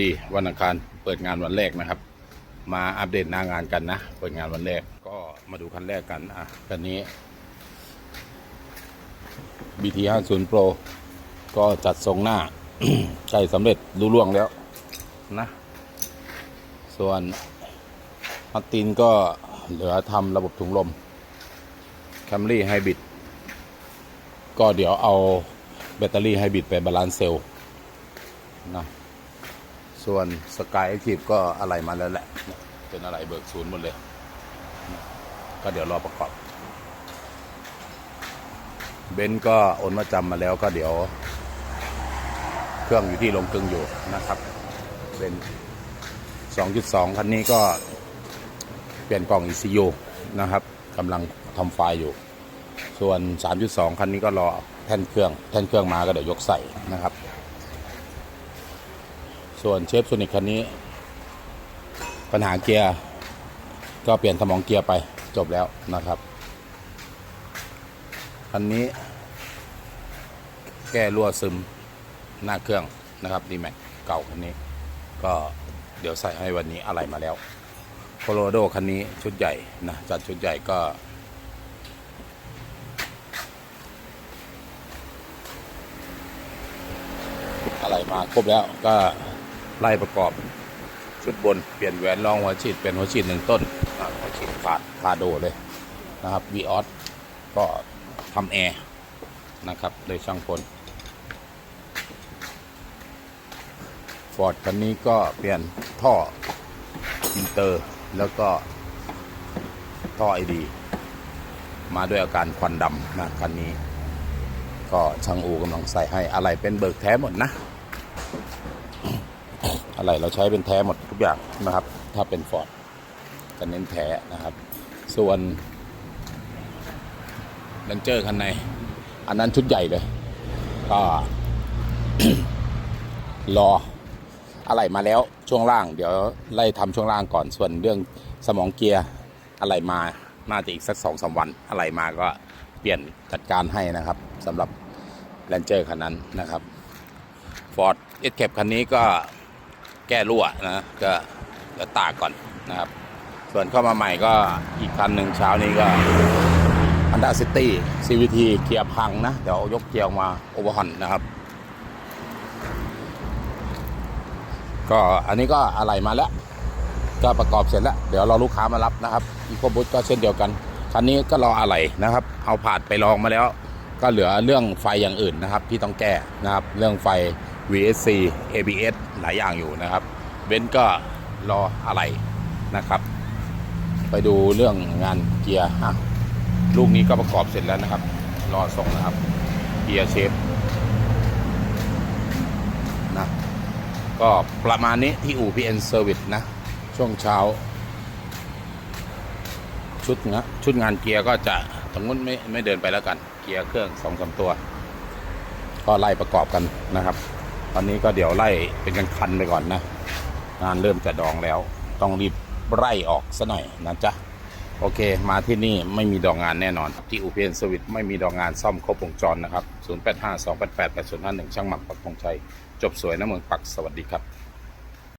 ดี วันอังคารเปิดงานวันแรกนะครับ มาอัปเดตหน้างานกันนะ เปิดงานวันแรกก็มาดูคันแรกกันอะคันนี้ BT 50 Pro ก็จัดทรงหน้าใกล้สำเร็จรู้ล่วงแล้วนะ ส่วนมัตตินก็เหลือทำระบบถุงลม Camry Hybrid ก็เดี๋ยวเอาแบตเตอรี่ไฮบริดไปบาลานซ์เซลล์นะ ส่วนสกายแอคทีฟก็อะไรมาแล้วแหละเนี่ยเป็นอะไรเบิกศูนย์หมดเลย ก็เดี๋ยวรอประกอบ เบนซ์ก็โอนมาจำมาแล้วก็เดี๋ยว เครื่องอยู่ที่ลงกลึงอยู่นะครับ เป็น 2.2 คันนี้ก็เปลี่ยนกล่อง ECU นะครับกำลังทำไฟล์อยู่ ส่วน 3.2 คันนี้ก็รอแท่นเครื่อง แท่นเครื่องมาก็เดี๋ยวยกใส่นะครับ ส่วนเชฟโซนิกคันนี้ ปัญหาเกียร์ก็เปลี่ยนสมองเกียร์ไปจบแล้วนะครับ คันนี้แก้รั่วซึมหน้าเครื่องนะครับดีแม็กเก่าคันนี้ ก็เดี๋ยวใส่ให้วันนี้อะไรมาแล้วโคโลโดคันนี้ชุดใหญ่นะจัดชุดใหญ่ก็อะไรมาครบแล้วก็ ไล่ประกอบ ชุดบนเปลี่ยนแหวนรองหัวฉีดเป็นหัวฉีดหนึ่งต้นหัวฉีดขาดคาโดเลยนะครับวีออสก็ทำแอร์นะครับ โดยช่างพลฟอร์ดคันนี้ก็เปลี่ยนท่ออินเตอร์ แล้วก็ท่อไอดี มาด้วยอาการควันดำนะคันนี้ ก็ช่างอูกำลังใส่ให้อะไรเป็นเบิกแท้หมดนะ อะไรเราใช้เป็นแท้หมดทุกอย่างนะครับ ถ้าเป็นฟอร์ดจะเน้นแท้นะครับ ส่วนเลนเจอร์คันใน อันนั้นชุดใหญ่เลย ก็รออะไรมาแล้วช่วงล่าง เดี๋ยวไล่ทำช่วงล่างก่อนส่วนเรื่องสมองเกียร์อะไรมาน่าจะอีกสักสองสามวันอะไรมาก็เปลี่ยนจัดการให้นะครับสำหรับแลนเจอร์คันนั้นนะครับฟอร์ดเอสเคปคันนี้ก็ แก้รั่วนะก็เดี๋ยวตากก่อนนะครับ ส่วนเข้ามาใหม่ก็อีกคันหนึ่งเช้านี้ก็ Honda City CVT เกียร์พังนะ เดี๋ยวยกเกียร์มาโอเวอร์ฮอนนะครับ ก็อันนี้ก็อะไรมาแล้ว ก็ประกอบเสร็จแล้ว เดี๋ยวรอลูกค้ามารับนะครับอีโคบุตก็เช่นเดียวกัน คันนี้ก็รออะไรนะครับ เอาผ่านไปลองมาแล้ว ก็เหลือเรื่องไฟอย่างอื่นนะครับ ที่ต้องแก้นะครับ เรื่องไฟ VSC ABS หลายอย่างอยู่นะครับเบนก็รออะไรนะครับ ไปดูเรื่องงานเกียร์อะลูกนี้ก็ประกอบเสร็จแล้วนะครับ รอส่งนะครับเกียร์เชฟนะก็ประมาณนี้ที่อู่ PN Service นะ ช่วงเช้า ชุดนะชุดงานเกียร์ก็จะตรงนู้นไม่ไม่เดินไปแล้วกัน เกียร์เครื่องสองสามตัว ก็ไล่ประกอบกันนะครับ ตอนนี้ก็เดี๋ยวไล่เป็นกันคันไปก่อนนะ งานเริ่มจะดองแล้ว ต้องรีบไล่ออกซะหน่อยนะจ๊ะ โอเค มาที่นี่ไม่มีดองงานแน่นอน ที่อุเพียนสวิตไม่มีดองงานซ่อมครบวงจรนะครับ 0852888051 ช่างหมักปักพงชัย จบสวยนะเมืองปัก สวัสดีครับ